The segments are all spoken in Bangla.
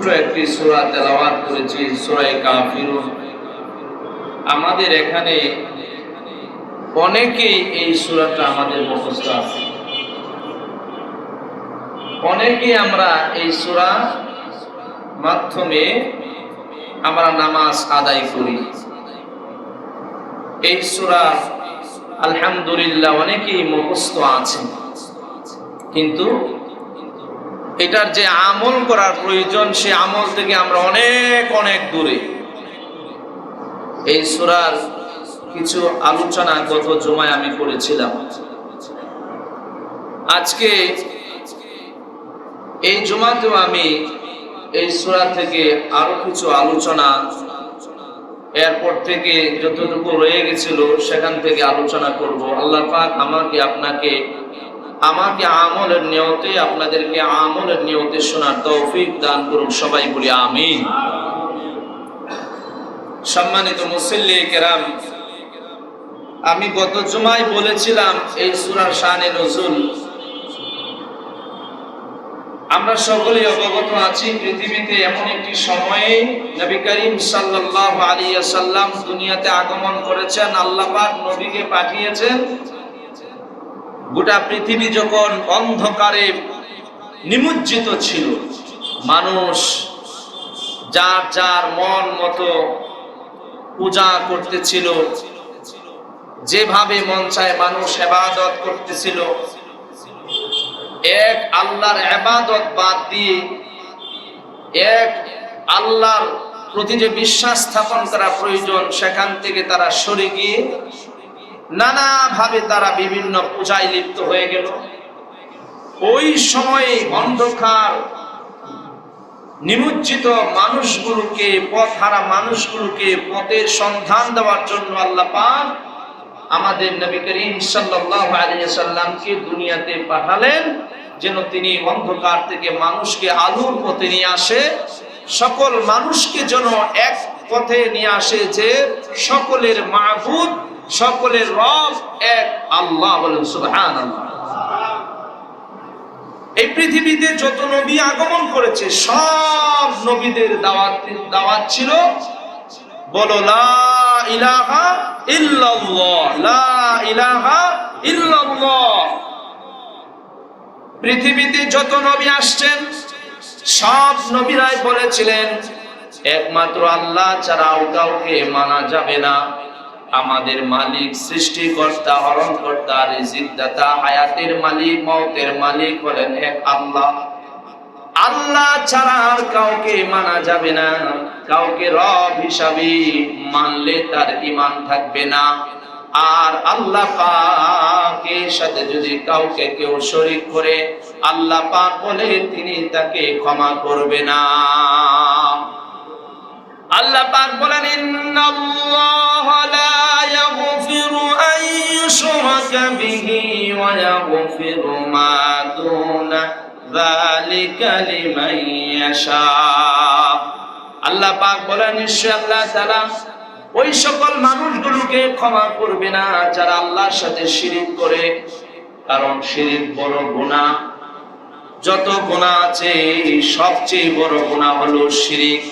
ছোট্ট একটি সূরা তেলাওয়াত করেছি আমাদের এখানে অনেকেই এই সূরাটা আমাদের মুখস্থ আছে। আমরা এই সূরা মাধ্যমে আমরা নামাজ আদায় করি। এই সূরা আলহামদুলিল্লাহ অনেকেই মুখস্থ আছে। কিন্তু এটার যে আমল করার প্রয়োজন, সে আমল থেকে আমরা অনেক অনেক দূরে। এই সুরার কিছু আলোচনা গত জমায় আমি করেছিলাম। আজকে এই জমাতেও আমি এই সুরা থেকে আরও কিছু আলোচনা, এরপর থেকে যতটুকু রয়ে গেছিল, সেখান থেকে আলোচনা করব। আল্লাহ পাক আমাকে আপনাকে আমাকে আমলের নিয়তে, আপনাদেরকে আমলের নিয়তে শোনার তৌফিক দান করুন, সবাই বলি আমিন। সম্মানিত মুসল্লি কেরাম, আমি গত জুমায় বলেছিলাম এই সুরার শানে নজুল। আমরা সকলেই অবগত আছি, পৃথিবীতে এমন একটি সময়ে নবী করিম সাল্লাল্লাহু আলাইহি সাল্লাম দুনিয়াতে আগমন করেছেন, আল্লাহ নবীকে পাঠিয়েছেন। গোটা পৃথিবী যখন অন্ধকারে নিমজ্জিত ছিল, মানুষ যার যার মন মতো পূজা করতেছিল, যেভাবে মন চায় মানুষ এবাদত করতেছিল, এক আল্লাহর এবাদত বাদ দিয়ে এক আল্লাহর প্রতি যে বিশ্বাস স্থাপন করা প্রয়োজন, সেখান থেকে তারা সরে গিয়ে নানাভাবে তারা বিভিন্ন পূজায় লিপ্ত হয়ে গেল। ওই সময়ে অন্ধকার, নিমজ্জিত মানুষগুলোকে পথ হারা মানুষগুলোকে পথের সন্ধান দেওয়ার জন্য আল্লাহ পাক আমাদের নবী করিম সাল্লাল্লাহু আলাইহি দুনিয়াতে পাঠালেন, যেন তিনি অন্ধকার থেকে মানুষকে আলোর পথে নিয়ে আসে, সকল মানুষকে যেন এক পথে নিয়ে আসে যে সকলের মাহবুদ সকলের রব এক আল্লাহ বলেন, সুবহানাল্লাহ। এই পৃথিবীতে যত নবী আগমন করেছে, সব নবীদের দাওয়াত দাওয়াত ছিল, বলো, লা ইলাহা ইল্লাল্লাহ, লা ইলাহা ইল্লাল্লাহ। পৃথিবীতে যত নবী আসছেন, সব নবীরাই বলেছিলেন, একমাত্র আল্লাহ ছাড়াও কাউকে মানা যাবে না। আমাদের মালিক, সৃষ্টিকর্তা, হরণকর্তা, রিজিকদাতা, হায়াতের মালিক মৌতের মালিক হলেন এক আল্লাহ। আল্লাহ ছাড়া আর কাউকে মানা যাবে না। কাউকে রব হিসাবে মানলে তার ইমান থাকবে না। আর আল্লাহ পাকের সাথে যদি কাউকে কেউ শরীক করে, আল্লাহ পাক বলে তিনি তাকে ক্ষমা করবে না। আল্লাহ পাক বলেন, ইন্নাল্লাহ লা ইয়াগফিরু আন ইউশরাকা বিহি ওয়া মা দুনা যালিকা লিমান ইয়াশা. আল্লাহ পাক বলেন, নিশ্চয় আল্লাহ তাআলা ওই সকল মানুষগুলোকে ক্ষমা করবে না যারা আল্লাহর সাথে শিরিক করে, কারণ শিরিক বড় গুনাহ। যত গুনাহ আছে, সবচেয়ে বড় গুনাহ হলো শিরিক।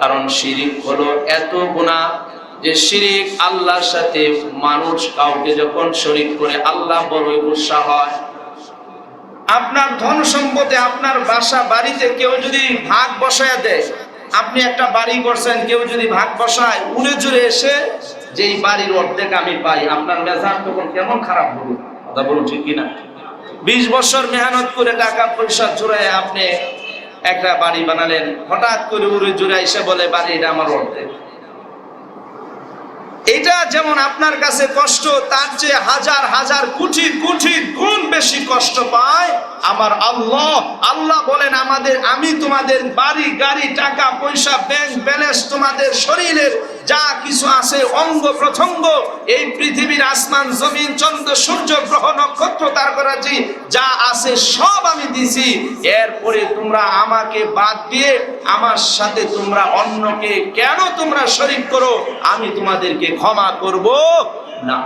কারণ শিরিক হলো এত গুণা যে শিরিক আল্লাহর সাথে মানুষ কাউকে যখন শরিক করে, আল্লাহ বড়ই গুসা হয়। আপনার ধন সম্পদে আপনার বাসা বাড়িতে কেউ যদি ভাগ বসায় দেয়, আপনি একটা বাড়ি করছেন, কেউ যদি ভাগ বসায়, উড়ে জুড়ে এসে যে এই বাড়ির অর্ধেক আমি পাই, আপনার মেজাজ তখন কেমন খারাপ হবে? কথা বলুন ঠিক কিনা? বিশ বছর মেহনত করে টাকা পয়সা জুড়ে আপনি একটা বাড়ি বানালেন। হঠাৎ করে উড়ে জুড়ে এসে বলে, বাড়ি, এটা আমার অর্ধেক। এটা যেমন আপনার কাছে কষ্ট, তার চেয়ে হাজার হাজার, কোটি কোটি গুণ বেশি কষ্ট পায় আমার আল্লাহ। আল্লাহ বলেন, আমাদের, আমি তোমাদের বাড়ি, গাড়ি, টাকা, পয়সা ব্যাংক ব্যালেন্স তোমাদের শরীরের যা কিছু আছে, অঙ্গ প্রথঙ্গ এই পৃথিবীর আসমান, জমিন, চন্দ্র, সূর্য, গ্রহ, নক্ষত্র তারকারাজি যা আছে সব আমি দিছি। এরপরে তোমরা আমাকে বাদ দিয়ে আমার সাথে তোমরা অন্যকে কেন তোমরা শরীক করো? আমি তোমাদেরকে ক্ষমা করব না।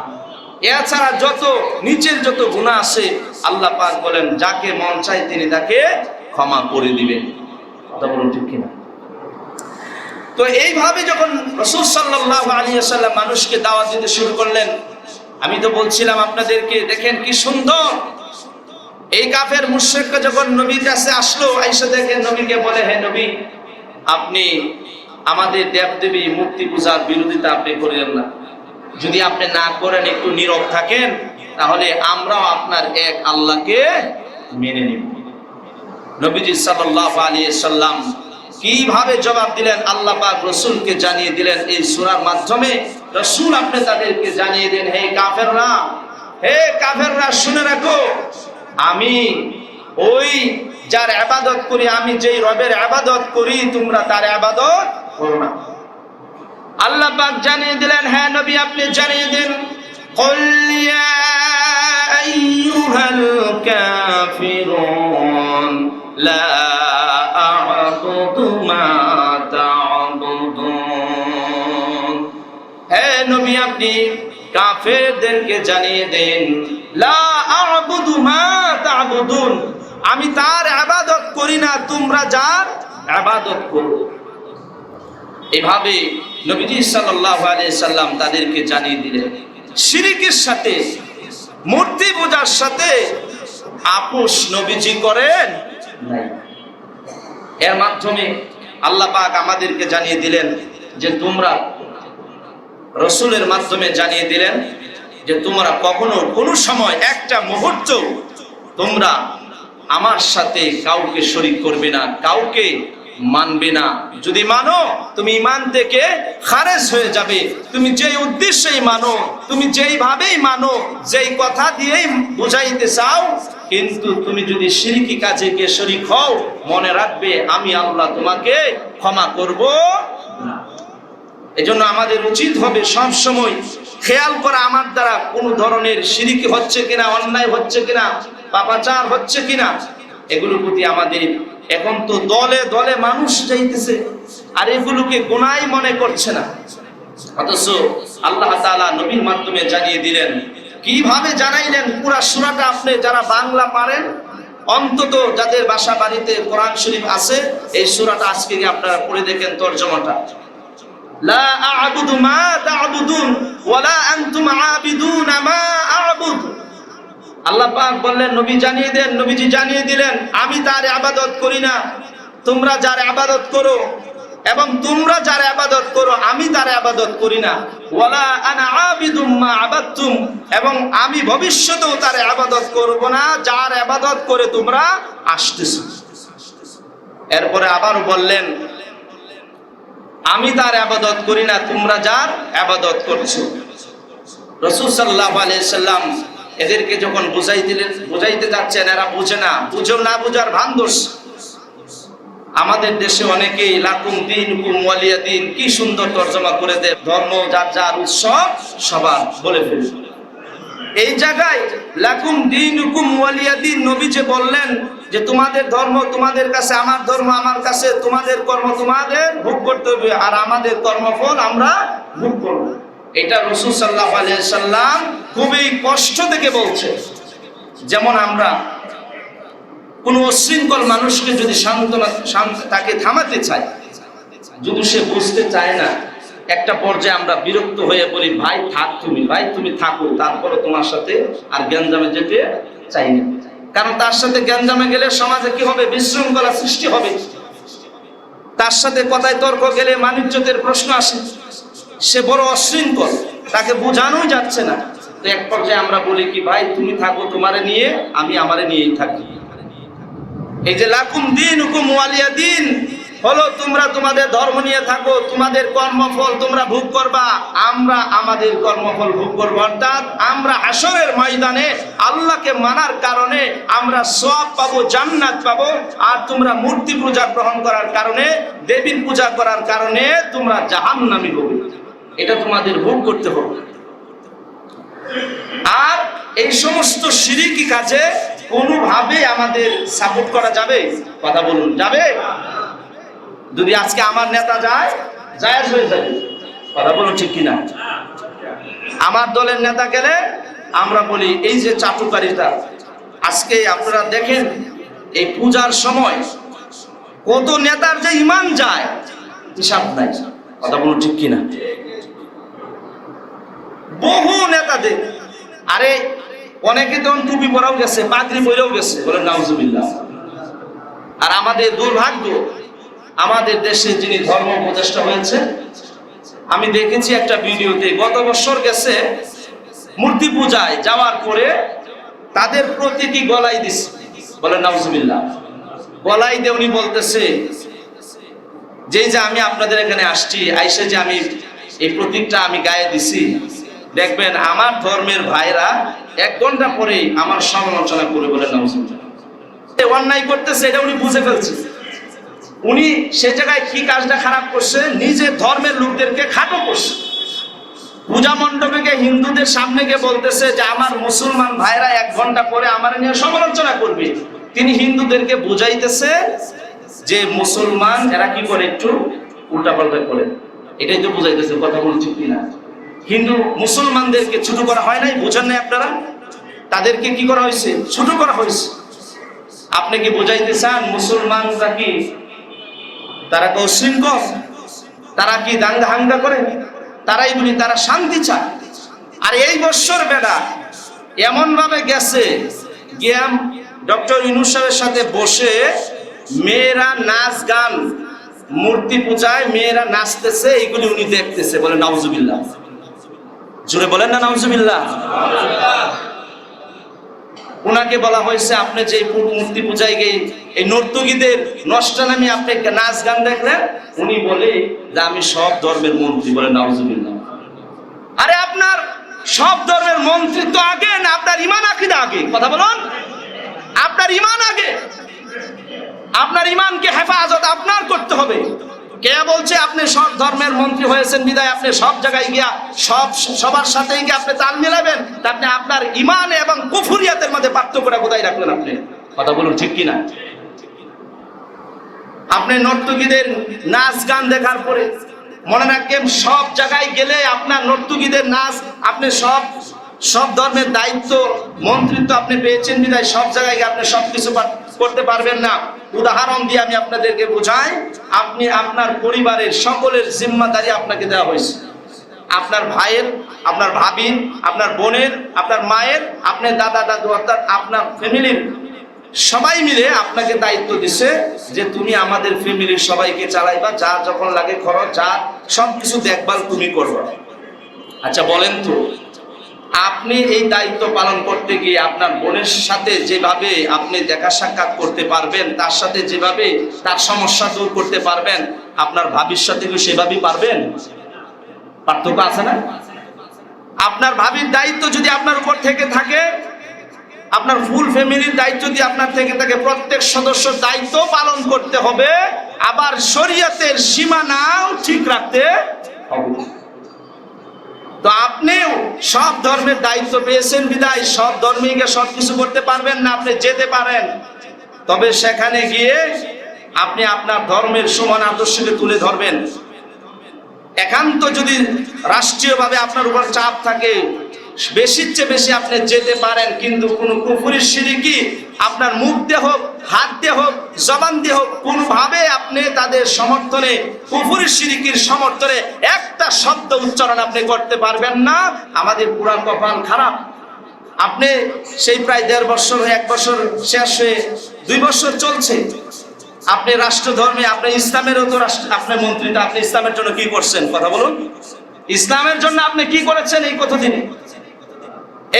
এছাড়া যত নিচের যত গুণা আছে, আল্লাহ পাক বলেন, যাকে মন চায় তিনি তাকে ক্ষমা করে দিবেন। কথা বলুন ঠিক কিনা? তো এইভাবে যখন রসুল সাল্লাহ আলী সাল্লাম মানুষকে দাওয়াত দিতে শুরু করলেন, আমি তো বলছিলাম আপনাদেরকে, দেখেন কি সুন্দর। এই কাফের মুশ্রিকরা যখন নবীর কাছে আসলো আইসা দেখেন নবীকে বলে, হে নবী, আপনি আমাদের দেবদেবী মূর্তি পূজার বিরোধিতা আপনি করেন না। যদি আপনি না করেন, একটু নীরব থাকেন, তাহলে আমরাও আপনার এক আল্লাহকে মেনে নিব। নবীজি সাল্লাল্লাহু আলাইহি সাল্লাম কীভাবে জবাব দিলেন? আল্লাহ পাক রসুলকে জানিয়ে দিলেন এই সুরার মাধ্যমে। রসুল আপনি তাদেরকে জানিয়ে দেন, হে কাফেররা হে কাফেররা, শুনে রাখো, আমি ওই যার আবাদত করি, আমি যেই রবের আবাদত করি, তোমরা তার আবাদত করো না। আল্লাহ পাক জানিয়ে দিলেন হ্যাঁ নবী, আপনি জানিয়ে দেন কল্লিয়া আইয়ুহাল কাফিরুন, লা নবী আপনি কাফেরদেরকে জানিয়ে দেন, লা আ'বুদু মা তা'বুদুন। আমি তার ইবাদত করি না, তোমরা যার ইবাদত করো। এভাবে নবীজি আলাইহি সাল্লাম তাদেরকে জানিয়ে দিলেন। শিরিকের সাথে, মূর্তি পূজার সাথে আপোষ নবীজি করেন এর মাধ্যমে আল্লাহ আমাদেরকে জানিয়ে দিলেন যে তোমরা রসুলের মাধ্যমে জানিয়ে দিলেন যে তোমরা কখনো কোনো সময় একটা মুহূর্ত তোমরা আমার সাথে কাউকে শরিক করবে না, কাউকে মানবে না। যদি মানো, তুমি ইমান থেকে খারেজ হয়ে যাবে। তুমি যেই উদ্দেশ্যেই মানো, তুমি যেইভাবেই মানো, যেই কথা দিয়েই বুঝাইতে চাও, কিন্তু তুমি যদি শিরকি কাজে গিয়ে শরিক হও, মনে রাখবে, আমি আল্লাহ তোমাকে ক্ষমা করব না। এজন্য আমাদের উচিত হবে সব সময় খেয়াল করা আমার দ্বারা কোন ধরনের সিরিকি হচ্ছে কিনা, অন্যায় হচ্ছে কিনা, পাপাচার হচ্ছে কিনা, এগুলোর প্রতি আমাদের এখন তো দলে দলে মানুষ যাইতেছে আর এগুলোকে গোনাই মনে করছে না। অথচ আল্লাহ তাআলা নবীর মাধ্যমে জানিয়ে দিলেন, কীভাবে জানাইলেন পুরা সুরাটা আপনি যারা বাংলা পারেন, অন্তত যাদের বাসা বাড়িতে কোরআন শরীফ আছে, এই সুরাটা আজকে আপনারা পড়ে দেখেন তর্জমাটা। লা আ'বুদু মা লা আল্লাহ বললেন, নবী জানিয়ে নবীজি জানিয়ে দিলেন, আমি তার আবাদত করি না। তোমরা যার আবাদত করো এবং তোমরা যার আবাদত করো, আমি তার আবাদত করি না। ওলা আনা আবিদুম মা আবাদতুম। এবং আমি ভবিষ্যতেও তার আবাদত করব না, যার আবাদত করে তোমরা আসতেছ। এরপরে আবার বললেন আমি তার আবাদত করি না, তোমরা যার আবাদত করছ। রসুল সাল্লাহ সাল্লাম এদেরকে যখন বুঝাই দিলেন বুঝাইতে যাচ্ছেন, এরা বুঝে না। বুঝেও না বুঝার ভান দোষ। আমাদের দেশে অনেকেই লাকুম দিন, কুম ওয়ালিয়া দিন, কি সুন্দর তর্জমা করে দেয়। ধর্ম, যার যার উৎসব, সবার বলে ফেলে। এই জায়গায় লাকুম দিন হুকুম দিন নবী যে বললেন যে তোমাদের ধর্ম, তোমাদের কাছে আমার ধর্ম, আমার কাছে তোমাদের কর্ম, তোমাদের ভোগ করতে হবে। আর আমাদের কর্মফল আমরা ভোগ করব। এটা রসুল সাল্লাহ সাল্লাম খুবই কষ্ট থেকে বলছে। যেমন আমরা কোনো অশৃঙ্খল মানুষকে যদি সান্ত্বনা তাকে থামাতে চাই, যদি সে বুঝতে চায় না, একটা পর্যায়ে আমরা বিরক্ত হয়ে বলি, ভাই থাক তুমি, ভাই তুমি থাকো তারপরে তোমার সাথে আর গ্যাঞ্জামে যেতে চাই না কারণ তার সাথে গ্যাঞ্জামে গেলে সমাজে কি হবে? বিশৃঙ্খলা সৃষ্টি হবে। তার সাথে কথায় তর্ক গেলে মানিজ্যতের প্রশ্ন আসে। সে বড় অশৃঙ্খল, তাকে বোঝানোই যাচ্ছে না। তো এক পর্যায়ে আমরা বলি কি, ভাই, তুমি থাকো তোমারে নিয়ে, আমি আমারে নিয়েই থাকি। এই যে, লাকুম দিন হুকুম ওয়ালিয়া দিন হলো, তোমরা তোমাদের ধর্ম নিয়ে থাকো, তোমাদের কর্মফল তোমরা ভোগ করবা। আমরা আমাদের কর্মফল ভোগ করব। অর্থাৎ আমরা হাসরের ময়দানে আল্লাহকে মানার কারণে আমরা সব পাবো, জান্নাত পাবো। আর তোমরা মূর্তি পূজা গ্রহণ করার কারণে দেবীর পূজা করার কারণে তোমরা জাহান্নামী হবে এটা তোমাদের ভোগ করতে হবে। আর এই সমস্ত সিরিকি কাজে কোনোভাবে আমাদের সাপোর্ট করা যাবে? কথা বলুন, যাবে? যদি আজকে আমার নেতা যায়, জায়েজ হয়ে যাবে। কথা বলুন ঠিক কিনা? আমার দলের নেতা গেলে আমরা বলি, এই যে চাটুকারিতা, আজকে আপনারা দেখেন, এই পূজার সময় কত নেতার যে ইমান যায়, হিসাব নাই। কথা বলুন ঠিক কিনা? বহু নেতাদের, আরে, অনেকে তখন টুপি পরাও গেছে পাত্রি পরেও গেছে, বলে নাউজুবিল্লাহ। আর আমাদের দুর্ভাগ্য আমাদের দেশে যিনি ধর্ম উপদেষ্টা হয়েছে, আমি দেখেছি একটা ভিডিওতে, গত বছর গেছে মূর্তি পূজায় যাওয়ার পরে তাদের প্রতীকী গলায় দিছে। বলে, নাউজুবিল্লাহ। গলায় দিয়ে উনি বলতেছে, যেই যে আমি আপনাদের এখানে আসছি, আইসে যে আমি এই প্রতীকটা আমি গায়ে দিছি। দেখবেন, আমার ধর্মের ভাইরা এক ঘণ্টা পরেই আমার সমালোচনা করে বলে, নাউজুবিল্লাহ। অন্যায় করতেছে, এটা উনি বুঝে ফেলছে। উনি সে জায়গায় কি কাজটা খারাপ করছে? নিজে ধর্মের লোকদেরকে খাটো করছে। পূজা মণ্ডপে হিন্দুদের সামনে গিয়ে বলতেছে যে, আমার মুসলমান ভাইরা এক ঘণ্টা পরে আমার নিয়ে সমালোচনা করবে। তিনি হিন্দুদেরকে বুঝাইতেছে যে, মুসলমান, এরা কি করে একটু উল্টাপাল্টা করে? এটাই তো বুঝাইতেছে, কথা বলছি কিনা? হিন্দু মুসলমানদেরকে ছোট করা হয় নাই, বুঝেন নাই আপনারা? তাদেরকে কি করা হয়েছে? ছোট করা হয়েছে। আপনি কি বুঝাইতে চান, মুসলমানরা কি তারা কি উশৃঙ্খল তারা কি দাঙ্গা হাঙ্গা করে? তারাই বলি, তারা শান্তি চায়। আর এই বৎসর বেড়া এমন ভাবে গেছে, গিয়াম ডক্টর ইনুস সাথে বসে মেয়েরা নাচ গান, মূর্তি পূজায় মেয়েরা নাচতেছে, এইগুলি উনি দেখতেছে, বলে নাউজুবিল্লাহ। জুড়ে বলেন না নাউজুবিল্লাহ। ওনাকে বলা হয়েছে, আপনি যে মূর্তি পূজায় গিয়ে এই নর্তকীদের নষ্ট নামে আপনি একটা নাচ গান দেখলেন? উনি বলে যে, আমি সব ধর্মের মন্ত্রী বলে নাউজুবিল্লাহ। আরে আপনার সব ধর্মের মন্ত্রী তো আগে না আপনার ইমান আকিদা আগে? কথা বলুন। আপনার ইমান আগে। আপনার ইমানকে হেফাজত আপনার করতে হবে। কে বলছে আপনি সব ধর্মের মন্ত্রী হয়েছেন, বিদায়, আপনি সব জায়গায় গিয়া সব সবার সাথেই গিয়ে আপনি তাল মিলাবেন? তা আপনি আপনার ইমান এবং কুফুরিয়াতের মধ্যে পার্থক্যটা কোথায় রাখলেন আপনি? কথা বলুন ঠিক কিনা? আপনি নর্তকীদের নাচ গান দেখার পরে মনে রাখবেন সব জায়গায় গেলে আপনার নর্তকীদের নাচ, আপনি সব সব ধর্মের দায়িত্ব, মন্ত্রিত্ব আপনি পেয়েছেন, বিদায়, সব জায়গায় গিয়ে আপনি সব কিছু করতে পারবেন না। উদাহরণ দিয়ে আমি আপনাদেরকে বোঝাই, আপনি আপনার পরিবারের সকলের জিম্মাদারি আপনাকে দেওয়া হয়েছে। আপনার ভাইয়ের, আপনার ভাবির, আপনার বোনের, আপনার মায়ের, আপনার দাদা, দাদু, অর্থাৎ আপনার ফ্যামিলির সবাই মিলে আপনাকে দায়িত্ব দিছে যে তুমি আমাদের ফ্যামিলির সবাইকে চালাইবা, যা যখন লাগে খরচ যা সব কিছু দেখভাল তুমি করবা। আচ্ছা বলেন তো আপনি এই দায়িত্ব পালন করতে গিয়ে আপনার বোনের সাথে যেভাবে আপনি দেখা সাক্ষাৎ করতে পারবেন, তার সাথে যেভাবে তার সমস্যা দূর করতে পারবেন, আপনার ভাবির সাথে কি সেভাবেই পারবেন? পার্থক্য আছে না? আপনার ভাবির দায়িত্ব যদি আপনার উপর থেকে থাকে, আপনার ফুল ফ্যামিলির দায়িত্ব যদি আপনার থেকে থাকে, প্রত্যেক সদস্য দায়িত্ব পালন করতে হবে, আবার শরীয়তের সীমানাও ঠিক রাখতে হবে। তো আপনিও সব ধর্মের দায়িত্ব পেয়েছেন বিদায়। সব ধর্মে গিয়ে সব কিছু করতে পারবেন না, আপনি যেতে পারেন। তবে সেখানে গিয়ে আপনি আপনার ধর্মের সমান আদর্শকে তুলে ধরবেন। একান্ত যদি রাষ্ট্রীয়ভাবে আপনার উপর চাপ থাকে বেশির চেয়ে বেশি আপনি যেতে পারেন, কিন্তু কোনো কুফুরির সিরিকি আপনার মুখ দিয়ে হোক, হাত দিয়ে হোক, জবান দিয়ে হোক, কোনোভাবে আপনি তাদের সমর্থনে, কুফুরির সিরিকির সমর্থনে একটা শব্দ উচ্চারণ আপনি করতে পারবেন না। আমাদের পুরা কপাল খারাপ। আপনি সেই প্রায় দেড় বছর এক বছর শেষ হয়ে, দুই বছর চলছে। আপনি রাষ্ট্র ধর্মে আপনি ইসলামেরও তো রাষ্ট্র, আপনি মন্ত্রীটা আপনি ইসলামের জন্য কি করছেন? কথা বলুন। ইসলামের জন্য আপনি কি করেছেন এই কতদিনে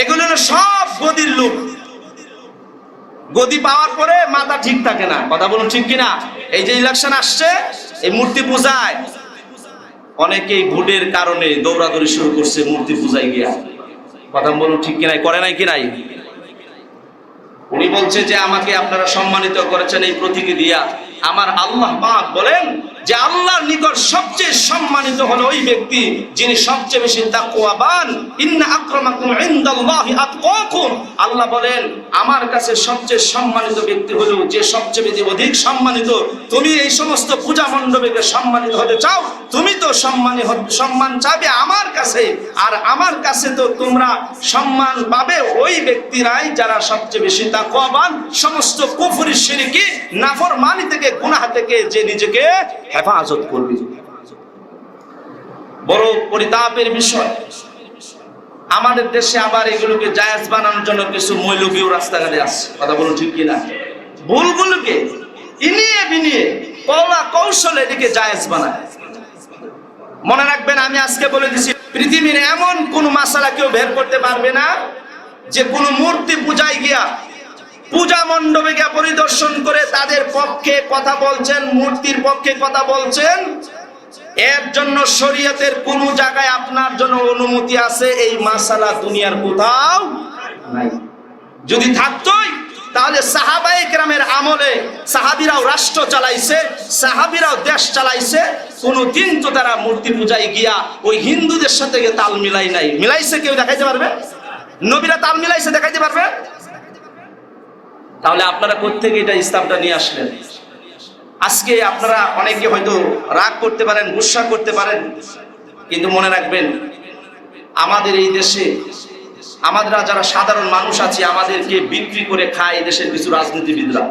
এগুলো হলো সব গদির লোক। গদি পাওয়ার পরে মাথা ঠিক থাকে না। কথা বলুন ঠিক কিনা? এই যে ইলেকশন আসছে, এই মূর্তি পূজায়। অনেকেই ভোটের কারণে দৌড়াদৌড়ি শুরু করছে মূর্তি পূজায় গিয়া। কথা বলুন ঠিক কিনাই করে নাই কিনাই উনি বলছে যে, আমাকে আপনারা সম্মানিত করেছেন এই প্রতীকে দিয়া। আমার আল্লাহ পাক বলেন যে আল্লাহর নিকট সবচেয়ে সম্মানিত হলো ওই ব্যক্তি যিনি সবচেয়ে বেশি তাকওয়াবান। ইন্না আক্রামাকুম ইনদাল্লাহি আতকাকুম। আল্লাহ বলেন, আমার কাছে সবচেয়ে সম্মানিত ব্যক্তি হলো যে সবচেয়ে বেশি অধিক সম্মানিত। তুমি এই সমস্ত পূজা মণ্ডপে সম্মানিত হতে চাও? তুমি তো সম্মানী সম্মান চাবে আমার কাছে। আর আমার কাছে তো তোমরা সম্মান পাবে ওই ব্যক্তিরাই যারা সবচেয়ে বেশি তাকওয়াবান। সমস্ত কুফরি শিরকি, নাফরমানি থেকে, গুনাহ থেকে যে নিজেকে হেফাজত করবে। বড় পরিতাপের বিষয়। আমাদের দেশে আবার এগুলোকে জায়াজ বানানোর জন্য কিছু মৌলবীয় রাস্তাঘাটে আসছে। কথা বলুন ঠিক কিনা? ভুলগুলোকে ইনিয়ে বিনিয়ে কলা কৌশলে এদিকে জায়েজ বানায়। মনে রাখবেন, আমি আজকে বলে দিছি, পৃথিবীর এমন কোন মাসালা কেউ বের করতে পারবে না যে কোন মূর্তি পূজায় গিয়া পূজা মণ্ডপে গিয়া পরিদর্শন করে তাদের পক্ষে কথা বলছেন, মূর্তির পক্ষে কথা বলছেন। এর জন্য শরীয়তের কোন জায়গায় আপনার জন্য অনুমতি আছে? এই মাসালা দুনিয়ার কোথাও নাই। যদি থাকতোই, তাহলে সাহাবাই গ্রামের আমলে সাহাবিরাও রাষ্ট্র চালাইছে, সাহাবিরাও দেশ চালাইছে। কোনো দিন তো তারা মূর্তি পূজায় গিয়া ওই হিন্দুদের সাথে তাল মিলাই নাই। মিলাইছে কেউ দেখাইতে পারবে? নবীরা তাল মিলাইছে, দেখাইতে পারবে? তাহলে আপনারা কোথেকে এটা ইসলামটা নিয়ে আসলেন? আজকে আপনারা অনেকে হয়তো রাগ করতে পারেন, গুসা করতে পারেন, কিন্তু মনে রাখবেন, আমাদের এই দেশে, আমাদের যারা সাধারণ মানুষ আছে, আমাদেরকে বিক্রি করে খায় এই দেশের কিছু রাজনীতিবিদরা।